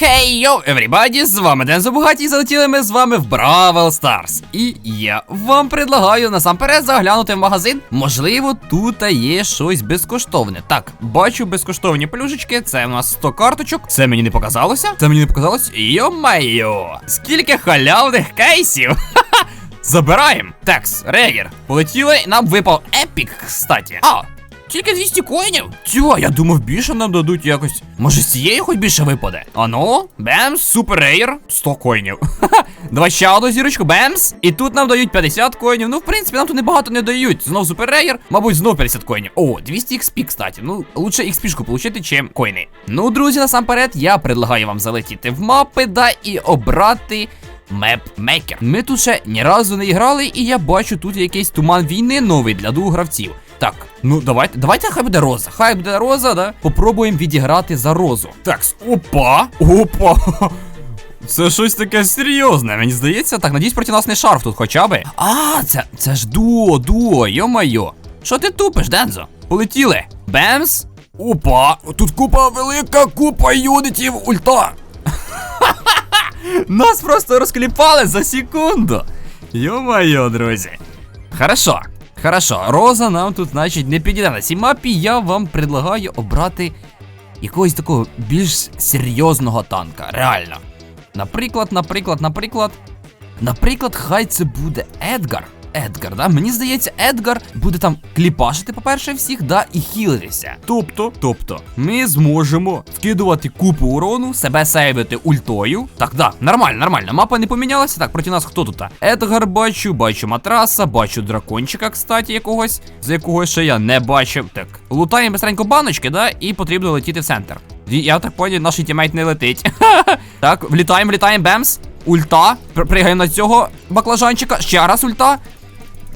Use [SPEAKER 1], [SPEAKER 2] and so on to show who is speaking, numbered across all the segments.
[SPEAKER 1] Хей, йоу, everybody, з вами Ден Забугаті, і залетіли ми з вами в Бравл Старс. І я вам предлагаю насамперед заглянути в магазин. Можливо, тут є щось безкоштовне. Так, бачу безкоштовні плюшечки, це у нас 100 карточок. Це мені не показалося? Це мені не показалось? Йо-майо! Скільки халявних кейсів! Забираємо. Текс, регер. Полетіли, нам випав епік, кстати. А, тільки 200 коїнів? Тьо, я думав, більше нам дадуть якось. Може, з цієї хоч більше випаде? Ану, бемс, супер рейр, 100 коїнів. Давай ще одну зірочку, бемс. І тут нам дають 50 коїнів. Ну, в принципі, нам тут небагато не дають. Знов супер рейр, мабуть, знов 50 коїнів. О, 200 XP, кстати. Ну, лучше XP-шку получити, чим коїни. Ну, друзі, насамперед, я предлагаю вам залетіти в мапи, да, і обрати. Меп-мейкер. Ми тут ще ні разу не грали, і я бачу тут якийсь туман війни новий для двох гравців. Так, ну давайте, давайте хай буде роза. Хай буде роза, да? Попробуємо відіграти за розу. Так, опа! Опа! Це щось таке серйозне, мені здається. Так, надіюсь, проти нас не шарф тут хоча би. А, це, це ж дуо, дуо, йо-майо. Що ти тупиш, Дензо? Полетіли. Бемс? Опа! Тут купа велика купа юнітів ульта. Нас просто розкліпали за секунду. Йо-майо, друзі. Хорошо, хорошо. Роза нам тут, значить, не підійде. На цій мапі я вам предлагаю обрати якогось такого більш серйозного танка. Реально. Наприклад, наприклад, наприклад. Наприклад, хай це буде Едгар. Едгар, да? Мені здається, Едгар буде там кліпашити, по-перше, всіх, да, і хілитися. Тобто, тобто, ми зможемо вкидувати купу урону, себе сейвити ультою. Так, да, нормально, нормально. Мапа не помінялася. Так, проти нас хто тут? Едгар бачу, бачу матраса, бачу дракончика, кстати, якогось, за якого ще я не бачив. Так, лутаємо быстренько баночки, да, і потрібно летіти в центр. Я так поняв, наш тімейт не летить. так, влітаємо, влітаємо, бемс. Ульта. Пр- Пригаємо на цього баклажанчика. Ще раз ульта.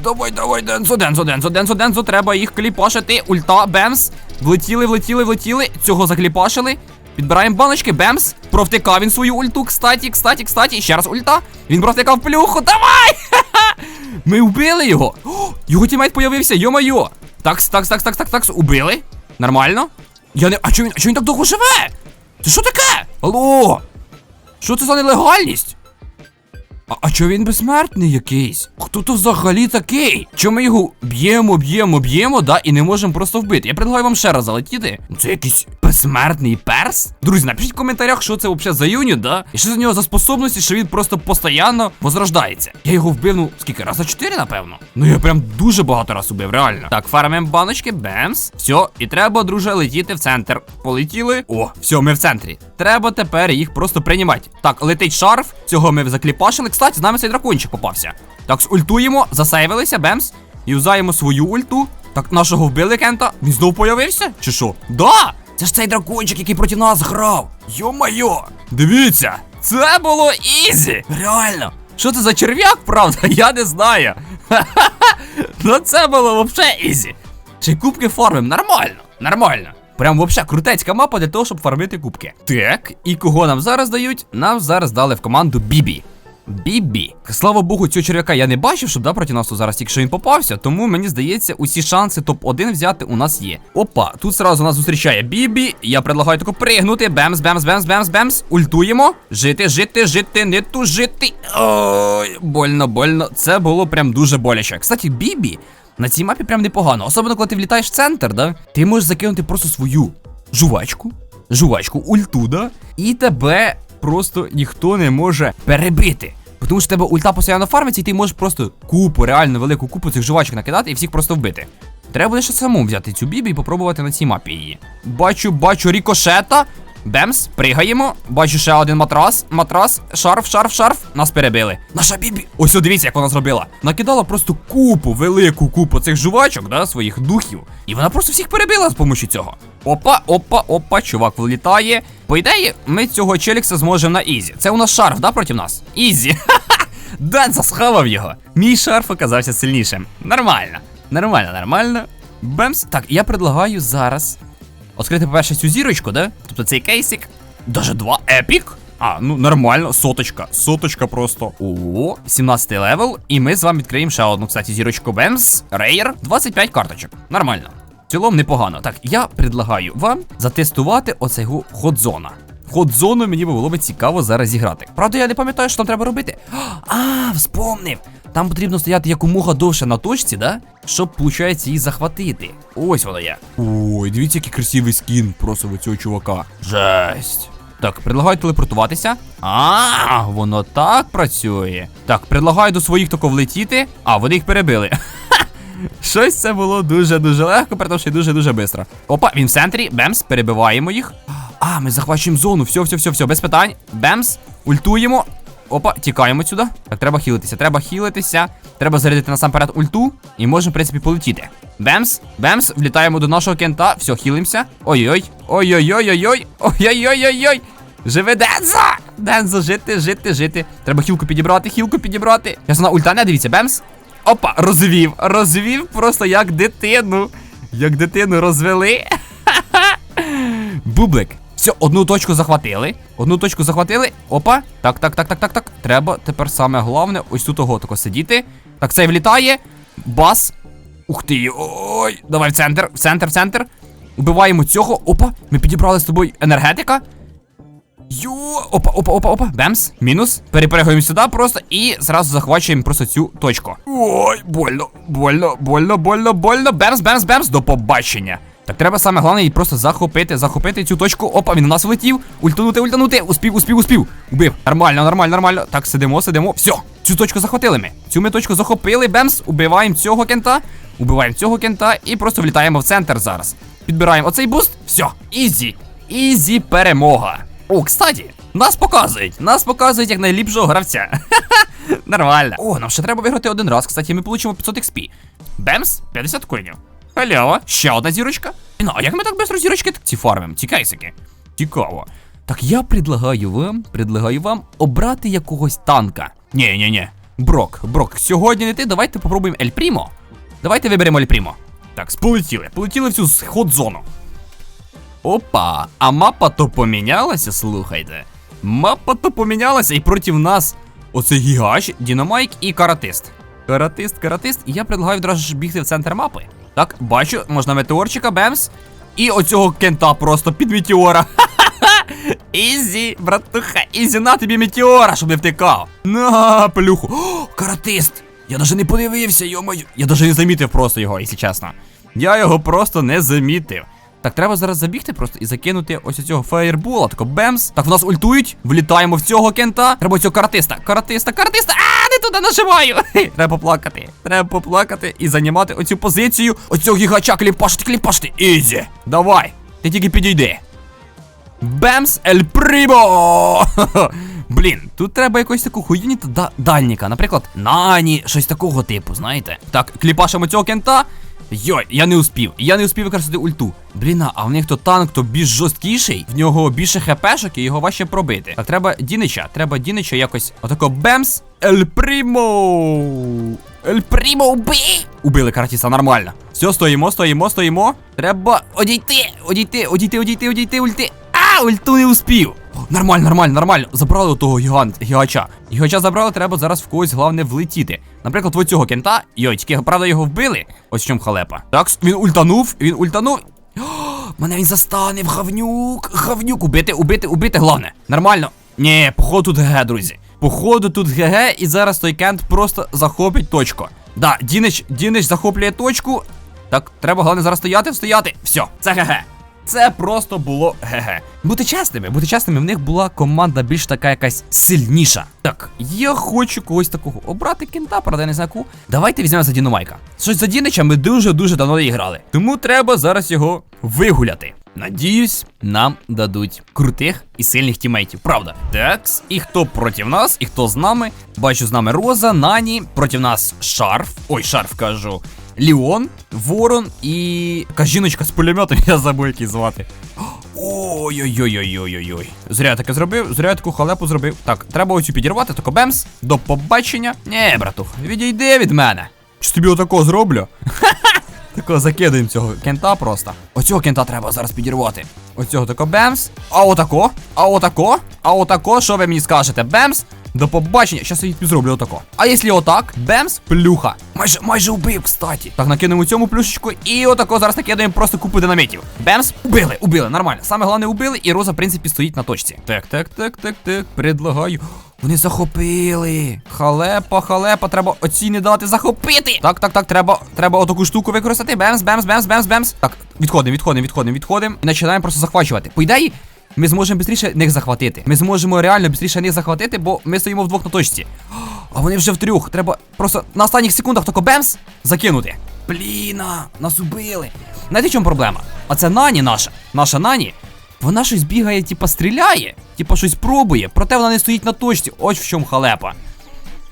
[SPEAKER 1] Давай, давай, Дензо, Дензо, Дензо, Дензо, Дензо, треба їх кліпашити. Ульта, бемс. Влетіли, влетіли, влетіли. Цього закліпашили. Підбираємо баночки, бемс. Провтикав він свою ульту. Кстаті, кстаті, кстаті. Ще раз ульта. Він провтикав плюху. Давай! Ми вбили його. О, його тімейт появився, йо-майо. Такс, такс, такс, такс, такс, такс. Убили. Нормально. Я не. А чого він, а чого він так довго живе? Це що таке? Алло? Що це за нелегальність? А, а чого він безсмертний якийсь? Хто то взагалі такий? Чому ми його б'ємо, б'ємо, б'ємо, да, і не можемо просто вбити? Я предлагаю вам ще раз залетіти. Ну, Це якийсь безсмертний перс? Друзі, напишіть в коментарях, що це взагалі за юніт, да? І що за нього за способності, що він просто постійно возрождається. Я його вбив, ну, скільки? Раз за чотири, напевно. Ну я прям дуже багато раз убив, реально. Так, фармимо баночки, бемс. Все, і треба, друже, летіти в центр. Полетіли. О, все, ми в центрі. Треба тепер їх просто приймати. Так, летить шарф. Цього ми закліпашили. Кстати, з нами цей дракончик попався. Так, ультуємо, засейвилися, бемс. Юзаємо свою ульту. Так, нашого вбили кента. Він знов появився? Чи що? Да! Це ж цей дракончик, який проти нас грав. Йо-майо! Дивіться! Це було ізі! Реально! Що це за черв'як, правда? Я не знаю. Ну це було вообще ізі. Чи кубки фармим? Нормально, нормально. Прям вообще крутецька мапа для того, щоб фармити кубки. Так, і кого нам зараз дають? Нам зараз дали в команду Бібі. Бібі. Слава Богу, цього черв'яка я не бачив, щоб да, проти нас тут зараз тільки що він попався. Тому мені здається, усі шанси топ-1 взяти у нас є. Опа, тут зразу нас зустрічає Бібі. Я предлагаю тако пригнути. Бемс, бемс, бемс, бемс, бемс. Ультуємо. Жити, жити, жити, не тужити. Ой, больно, больно. Це було прям дуже боляче. Кстати, Бібі на цій мапі прям непогано. Особливо, коли ти влітаєш в центр, да? Ти можеш закинути просто свою жувачку. Жувачку, ульту, да? І тебе просто ніхто не може перебити. Тому що в тебе ульта постійно фармиться, і ти можеш просто купу, реально велику купу цих жувачок накидати і всіх просто вбити. Треба буде ще самому взяти цю бібі і попробувати на цій мапі її. Бачу, бачу рікошета. Бемс, пригаємо. Бачу ще один матрас. Матрас, шарф, шарф, шарф. Нас перебили. Наша бібі. Ось, дивіться, як вона зробила. Накидала просто купу, велику купу цих жувачок, да, своїх духів. І вона просто всіх перебила з допомогою цього. Опа, опа, опа, чувак влітає. По ідеї, ми цього челікса зможемо на Ізі. Це у нас шарф, да, проти нас? Ізі. Денса схавав його. Мій шарф оказався сильнішим. Нормально. Нормально, нормально. Бемс. Так, я предлагаю зараз Открити, по-перше, цю зірочку, да? Тобто цей кейсик. Даже два епік. А, ну нормально, соточка. Соточка просто. О, 17 левел. І ми з вами відкриємо ще одну, кстати, зірочку Бемс. Рейер. 25 карточок. Нормально. В цілому непогано. Так, я предлагаю вам затестувати оцього ходзона. ход-зону мені би було би цікаво зараз зіграти. Правда, я не пам'ятаю, що там треба робити. А, вспомнив! Там потрібно стояти якомога довше на точці, да? Щоб, виходить, її захватити. Ось воно є. Ой, дивіться, який красивий скін просто у цього чувака. Жесть. Так, предлагаю телепортуватися. А, воно так працює. Так, предлагаю до своїх тако влетіти. А, вони їх перебили. Щось це було дуже-дуже легко, при тому, що й дуже-дуже швидко. Опа, він в центрі. Бемс, перебиваємо їх. А, ми захвачуємо зону. Все, все, все, все, без питань. Бемс, ультуємо. Опа, тікаємо сюди. Так, треба хілитися, треба хілитися. Треба зарядити насамперед ульту. І можемо, в принципі, полетіти. Бемс, бемс, влітаємо до нашого кента. Все, хілимося. Ой-ой. Ой-ой-ой-ой-ой. Ой-ой-ой-ой-ой. Живе Дензо! Дензо, жити, жити, жити. Треба хілку підібрати, хілку підібрати. Вона ульта не дивіться, бемс. Опа, розвів. Розвів просто як дитину. Як дитину розвели. Бублик. Все, одну точку захватили. Одну точку захватили. Опа. Так, так, так, так, так, так. Треба тепер саме головне ось тут ого тако сидіти. Так, цей влітає. Бас. Ух ти. Ой. Давай в центр, в центр, в центр. Убиваємо цього. Опа. Ми підібрали з тобою енергетика. Йо, опа, опа, опа, опа. Бемс, мінус. Перепригуємо сюди просто і зразу захвачуємо просто цю точку. Ой, больно, больно, больно, больно, больно. Бемс, бемс, бемс, до побачення. Так треба саме головне її просто захопити, захопити цю точку. Опа, він у нас влетів. Ультанути, ультанути. Успів, успів, успів. Убив. Нормально, нормально, нормально. Так, сидимо, сидимо. Все, цю точку захватили ми. Цю ми точку захопили. Бемс, убиваємо цього кента. Убиваємо цього кента і просто влітаємо в центр зараз. Підбираємо оцей буст. Все, ізі. Ізі перемога. О, кстати, нас показують. Нас показують як найліпшого гравця. Нормально. О, нам ще треба виграти один раз. Кстати, ми получимо 500 XP. Бемс, 50 коїнів. Халява, ще одна зірочка. Ну, а як ми так без зірочки ці фармим? Ці. Цікаво. Так я предлагаю вам, предлагаю вам обрати якогось танка. Ні, ні, ні. Брок, Брок, сьогодні не ти, давайте попробуємо Ель Прімо. Давайте виберемо Ель Прімо. Так, полетіли. Полетіли в цю сход-зону. Опа, а мапа то помінялася, слухайте. Мапа то помінялася, і проти нас оцей гігач, Дінамайк і каратист. Каратист, каратист, і я предлагаю одразу ж бігти в центр мапи. Так, бачу, можна метеорчика, бемс. І оцього кента просто під метеора. Ізі, братуха, ізі, на тобі метеора, щоб не втикав. На, плюху. О, каратист! Я навіть не подивився, йомаю. Я навіть не замітив просто його, якщо чесно. Я його просто не замітив. Так, треба зараз забігти просто і закинути ось цього фаєрбола. Тако бемс. Так, в нас ультують. Влітаємо в цього кента. Треба цього каратиста. Каратиста, каратиста. А, не туди нажимаю. Треба поплакати. Треба поплакати і займати оцю позицію. Оцього гігача кліпашити, кліпашити. Ізі. Давай. Ти тільки підійди. Бемс Ель Примо! Блін, тут треба якось таку хуйні та да- дальніка. Наприклад, Нані, щось такого типу, знаєте. Так, кліпашимо цього кента. Йой, я не успів. Я не успів використати ульту. Блін, а в них то танк, то більш жорсткіший, в нього більше хпшок і його важче пробити. Так, треба Дінича, треба Дінича якось. Отако Бемс Ель Примо! Ель Примо убий! Убили каратіста, нормально. Все, стоїмо, стоїмо, стоїмо. Треба одійти, одійти, одійти, одійти, одійти, ульти. А, ульту не успів. Нормально, нормально, нормально. Забрали того гігант, гігача. Гігача забрали, треба зараз в когось головне влетіти. Наприклад, в цього кента. Йой, тільки правда його вбили. Ось в чому халепа. Так, він ультанув, він ультанув. Мене він застанив, гавнюк, гавнюк. Убити, убити, убити, головне. Нормально. Ні, походу тут ГГ, друзі. Походу тут ГГ, і зараз той кент просто захопить точку. Да, Дінич, Дінич захоплює точку. Так, треба головне зараз стояти, стояти. Все, це ГГ. Це просто було ГГ. Бути чесними, бути чесними, в них була команда більш така якась сильніша. Так, я хочу когось такого обрати кента, правда, я не знаю кого. Давайте візьмемо за Діномайка. Щось за Дінича ми дуже-дуже давно не грали. Тому треба зараз його вигуляти. Надіюсь, нам дадуть крутих і сильних тімейтів. Правда. Такс, і хто проти нас, і хто з нами. Бачу з нами Роза, Нані, проти нас Шарф. Ой, шарф кажу. Ліон, Ворон і. Яка жіночка з пулеметом, я забув який звати. Ой-ой-ой-ой-ой-ой. Зря таке зробив, зря я таку халепу зробив. Так, треба оцю підірвати, тако бемс. До побачення. Ні, братух, відійди від мене. Чи тобі отако зроблю? Тако закидаємо цього кента просто. Оцього кента треба зараз підірвати. Оцього тако бемс. А отако? А отако? А отако, що ви мені скажете? Бемс? До побачення. Щас я тобі зроблю отако. А якщо отак, бемс, плюха. Майже майже убив, кстати. Так, накинемо цьому плюшечку і отако зараз накидаємо просто купу динамітів. Бемс, убили, убили, нормально. Саме головне убили, і Роза, в принципі, стоїть на точці. Так, так, так, так, так. Предлагаю. Вони захопили. Халепа, халепа, треба оці не дати захопити. Так, так, так, треба, треба отаку штуку використати. Бемс, бемс, бемс, бемс, бемс. Так, відходимо, відходимо, відходимо, відходимо. І починаємо просто захвачувати. По ідеї, ми зможемо швидше них захватити. Ми зможемо реально швидше них захватити, бо ми стоїмо вдвох на точці. А вони вже втрьох. Треба просто на останніх секундах тако бемс закинути. Бліна, нас убили. Знаєте, в чому проблема? А це Нані наша. Наша Нані. Вона щось бігає, типа стріляє, типа щось пробує, проте вона не стоїть на точці. Ось в чому халепа.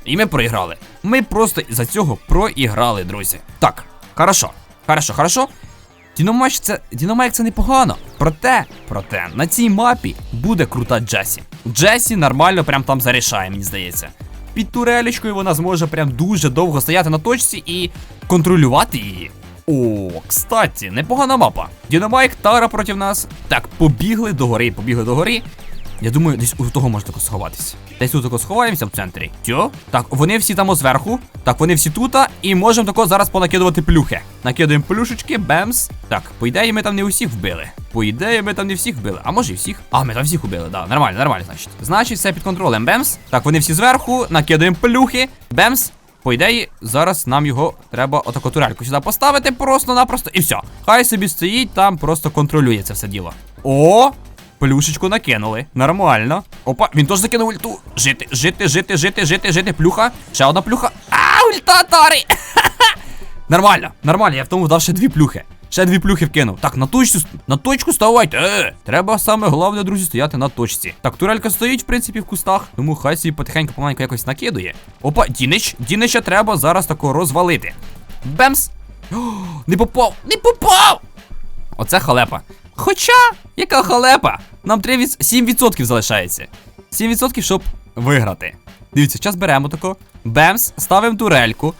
[SPEAKER 1] І ми проіграли. Ми просто із-за цього проіграли, друзі. Так, хорошо, хорошо, хорошо. Діномайк це Діномайк це непогано. Проте, проте, на цій мапі буде крута Джесі. Джесі нормально прям там зарішає, мені здається. Під турелечкою вона зможе прям дуже довго стояти на точці і контролювати її. О, кстати, непогана мапа. Дінамайк, Тара проти нас. Так, побігли до гори, побігли до гори. Я думаю, десь у того можна сховатися. Десь тут тако сховаємося в центрі. Тьо? Так, вони всі там зверху. Так, вони всі тут. І можемо тако зараз понакидувати плюхи. Накидаємо плюшечки, бемс. Так, по ідеї, ми там не усіх вбили. По ідеї, ми там не всіх вбили. А може і всіх? А, ми там всіх вбили, да. Нормально, нормально, значить. Значить, все під контролем. Бемс. Так, вони всі зверху, накидаємо плюхи. Бемс. По ідеї, зараз нам його треба отаку турельку сюди поставити просто-напросто і все. Хай собі стоїть там, просто контролює це все діло. О! Плюшечку накинули. Нормально. Опа, він теж закинув ульту. Жити, жити, жити, жити, жити, жити. Плюха. Ще одна плюха. А, ульта тари! Нормально, нормально, я в тому дав ще дві плюхи. Ще дві плюхи вкинув. Так, на точку, на точку ставайте. Е, треба саме головне, друзі, стояти на точці. Так, турелька стоїть, в принципі, в кустах. Тому хай собі потихеньку помаленьку якось накидує. Опа, Дінич, Дінича треба зараз тако розвалити. Бемс! О, не попав! Не попав! Оце халепа. Хоча, яка халепа? Нам 3 7% залишається. 7% щоб виграти. Дивіться, зараз беремо тако. Бемс, ставимо турельку.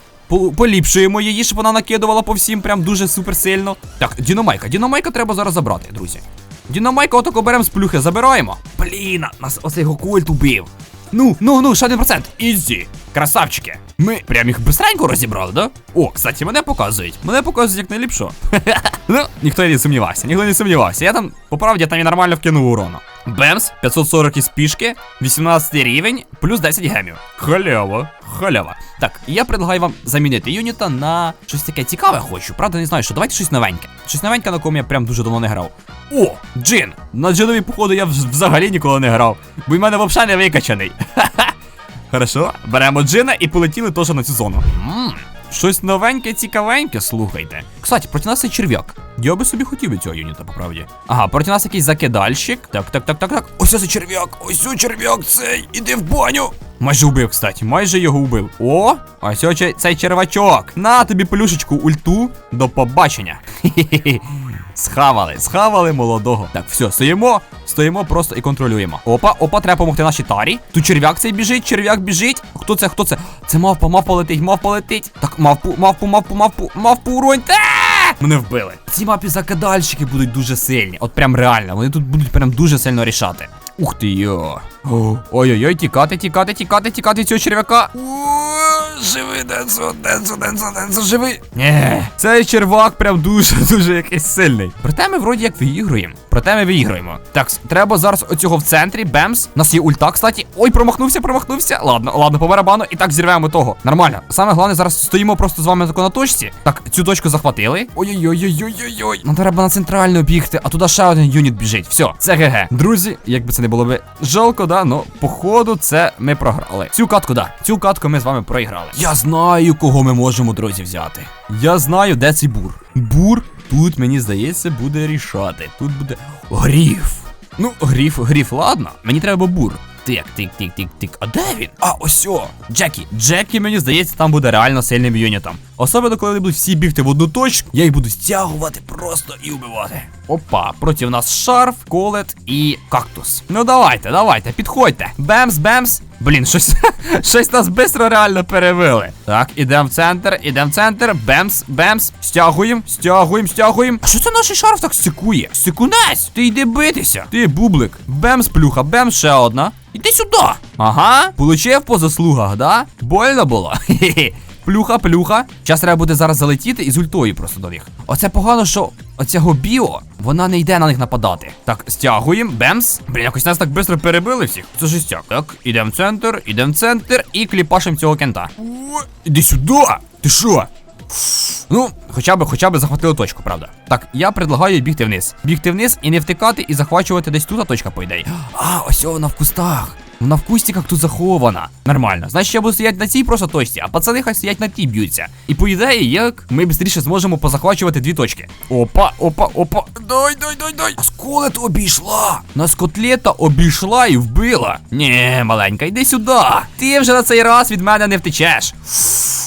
[SPEAKER 1] Поліпшуємо її, щоб вона накидувала по всім прям дуже супер сильно. Так, Діномайка. Діномайка треба зараз забрати, друзі. Діномайка отако беремо з плюхи, забираємо. Блін, нас оцей його культ убив. Ну, ну, ну, ще 1%. Ізі. Красавчики. Ми прям їх бистренько розібрали, да? О, кстати, мене показують. Мене показують як найліпшо. ну, ніхто не сумнівався, ніхто не сумнівався. Я там, по правді, я там і нормально вкинув урону. Бемс, 540 із пішки, 18 рівень, плюс 10 гемів. Халява, халява. Так, я предлагаю вам замінити юніта на щось таке цікаве хочу. Правда, не знаю, що давайте щось новеньке. Щось новеньке, на кому я прям дуже давно не грав. О, джин! На джинові походу я взагалі ніколи не грав, бо й мене взагалі не викачаний. Хорошо, беремо джина і полетіли теж на цю зону. Ммм, щось новеньке, цікавеньке, слухайте. Кстати, проти нас є черв'як. Я би собі хотів від цього юніта, по правді. Ага, проти нас якийсь закидальщик. Так, так, так, так, так. Ось це черв'як, ось це черв'як цей, іди в баню. Майже убив, кстати, майже його убив. О, ось цей червачок. На тобі плюшечку ульту. До побачення. Хі-хі-хі. Схавали, схавали молодого. Так, все, стоїмо, стоїмо просто і контролюємо. Опа, опа, треба допомогти нашій тарі. Тут черв'як цей біжить, черв'як біжить. Хто це? Хто це? Це мавпа, мавпа летить, мавпа летить. Так, мавпу, мавпу, мавпу, мавпу, мавпу уроньте! Мене вбили. Ці мапі закидальщики будуть дуже сильні. От прям реально, вони тут будуть прям дуже сильно рішати. Ух ти йо. Ой-ой-ой, тікати, тікати, тікати, тікати цього черв'яка. Живи, Денсо, Денсо, Денсо, Денсо, живи. Ні, цей червак прям дуже, дуже якийсь сильний. Проте ми вроді як виігруємо. Проте ми виіграємо. Так, треба зараз оцього в центрі. Бемс. У нас є ульта, кстати. Ой, промахнувся, промахнувся. Ладно, ладно, по барабану. І так зірвемо того. Нормально. Саме головне, зараз стоїмо просто з вами тако на точці. Так, цю точку захватили. Ой-ой-ой-ой-ой-ой. Нам треба на центральну бігти, а туди ще один юніт біжить. Все, це ГГ. Друзі, як би це не було би жалко, да, но походу це ми програли. Цю катку, да. Цю катку ми з вами проіграли. Я знаю, кого ми можемо, друзі, взяти. Я знаю, де цей бур. Бур тут, мені здається, буде рішати. Тут буде гріф. Ну, гріф, гріф, ладно. Мені треба бур. Тик, тик, тик, тик, тик. А де він? А, ось о! Джекі. Джекі, мені здається, там буде реально сильним юнітом. Особливо, коли вони будуть всі бігти в одну точку, я їх буду стягувати просто і вбивати. Опа, проти нас шарф, колет і кактус. Ну давайте, давайте, підходьте. Бемс, бемс. Блін, щось, щось нас швидко реально перевели. Так, ідемо в центр, ідемо в центр. Бемс, бемс. Стягуємо, стягуємо, стягуємо. А що це наш шарф так стикує? Стикунець! Ти йди битися. Ти бублик. Бемс, плюха, бемс, ще одна. Іди сюди. Ага, получив по заслугах, да? Больно було. Хе-хе. Плюха, плюха. Зараз треба буде зараз залетіти і з ультою просто до них. Оце погано, що оцього біо, вона не йде на них нападати. Так, стягуємо, бемс. Блін, якось нас так швидко перебили всіх. Це жестяк. Так, ідемо в центр, ідемо в центр і кліпашимо цього кента. О, Іди сюди! Ти що? Ну, хоча б, хоча б захватили точку, правда. Так, я предлагаю бігти вниз. Бігти вниз і не втикати, і захвачувати десь тут а точка, по ідеї. А, ось вона в кустах. Вона в кустиках тут захована. Нормально. Значить, я буду стояти на цій просто точці, а пацани хай стоять на тій б'ються. І по ідеї, як ми швидше зможемо позахвачувати дві точки. Опа, опа, опа. Дай, дай, дай, дай. Нас колет обійшла. Нас котлета обійшла і вбила. Ні, маленька, йди сюди. Ти вже на цей раз від мене не втечеш.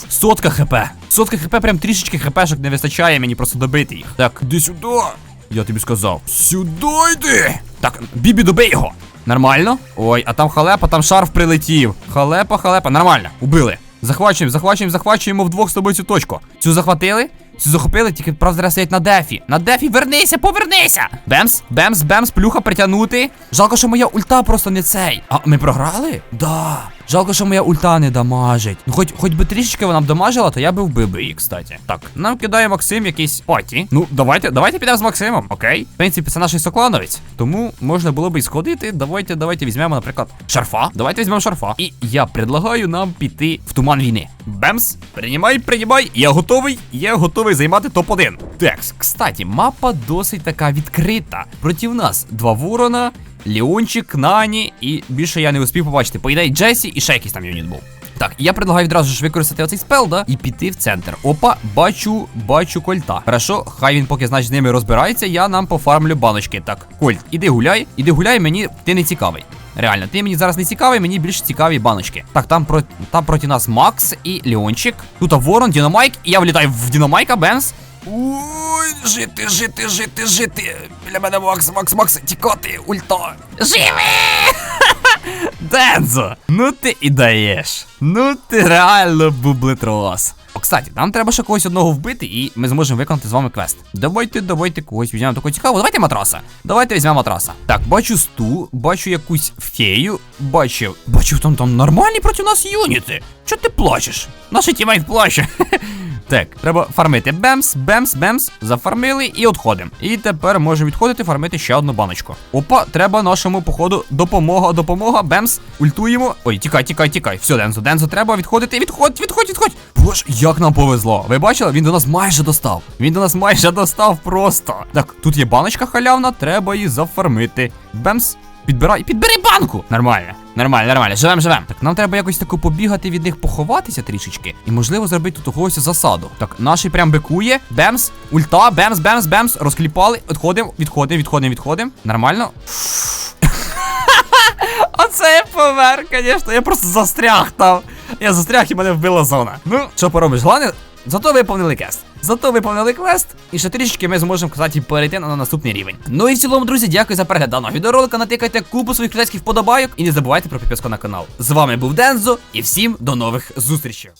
[SPEAKER 1] Сотка хп. Сотка хп, прям трішечки хпшок не вистачає мені просто добити їх. Так, іди сюди. Я тобі сказав. Сюди йди. Так, Бібі, добий його. Нормально. Ой, а там халепа, там шарф прилетів. Халепа, халепа, нормально. Убили. Захвачуємо, захвачуємо, захвачуємо вдвох з тобою цю точку. Цю захватили? Цю захопили, тільки правда зараз стоять на дефі. На дефі, вернися, повернися! Бемс, бемс, бемс, плюха притягнути. Жалко, що моя ульта просто не цей. А ми програли? Да. Жалко, що моя ульта не дамажить. Ну, хоч, хоч би трішечки вона б дамажила, то я би вбив би її, кстати. Так, нам кидає Максим якийсь паті. Ну, давайте, давайте підемо з Максимом, окей? В принципі, це наш соклановець. Тому можна було би і сходити. Давайте, давайте візьмемо, наприклад, шарфа. Давайте візьмемо шарфа. І я предлагаю нам піти в туман війни. Бемс, приймай, приймай. Я готовий, я готовий займати топ-1. Текс, кстати, мапа досить така відкрита. Проти нас два ворона. Леончик, Нані, і більше я не успів побачити. По ідеї Джесі і ще якийсь там юніт був. Так, я предлагаю відразу ж використати оцей спел, да? І піти в центр. Опа, бачу, бачу кольта. Хорошо, хай він поки, значить, з ними розбирається, я нам пофармлю баночки. Так, Кольт, іди гуляй, іди гуляй, мені ти не цікавий. Реально, ти мені зараз не цікавий, мені більше цікаві баночки. Так, там про там проти нас Макс і Леончик. Тут Ворон, Дінамайк, і я влітаю в Дінамайка, Бенс. Ой, жити, жити, жити, жити. Біля мене Макс, Макс, Макс, тікати, ульта. Живи! Дензо, ну ти і даєш. Ну ти реально бублетрос. О, кстати, нам треба ще когось одного вбити, і ми зможемо виконати з вами квест. Давайте, давайте когось візьмемо такого цікавого. Давайте матраса. Давайте візьмемо матраса. Так, бачу сту, бачу якусь фею, бачу. Бачу, там там нормальні проти нас юніти. Чого ти плачеш? Наш тімейт плаче. Так, треба фармити бемс, бемс, бемс. Зафармили і відходимо. І тепер можемо відходити, фармити ще одну баночку. Опа, треба нашому походу допомога, допомога, бемс. Ультуємо. Ой, тікай, тікай, тікай. Все, Дензо, Дензо, треба відходити. Відходь, відходь, відходь. Боже, як нам повезло. Ви бачили? Він до нас майже достав. Він до нас майже достав просто. Так, тут є баночка халявна, треба її зафармити. Бемс. Підбирай, підбери банку! Нормально, нормально, нормально. Живем, живем. Так, нам треба якось тако побігати від них, поховатися трішечки. І можливо зробити тут когось засаду. Так, наший прям бикує. Бемс, ульта, бемс, бемс, бемс. Розкліпали. Відходимо, відходимо, відходимо, відходимо. Нормально. Оце я помер, звісно. Я просто застряг там. Я застряг і мене вбила зона. Ну, що поробиш? Головне, зато виповнили квест. Зато виповнили квест, і ще трішечки ми зможемо, кстати, перейти на наступний рівень. Ну і в цілому, друзі, дякую за перегляд даного відеоролика. Натикайте купу своїх китайських вподобайок і не забувайте про підписку на канал. З вами був Дензо, і всім до нових зустрічей.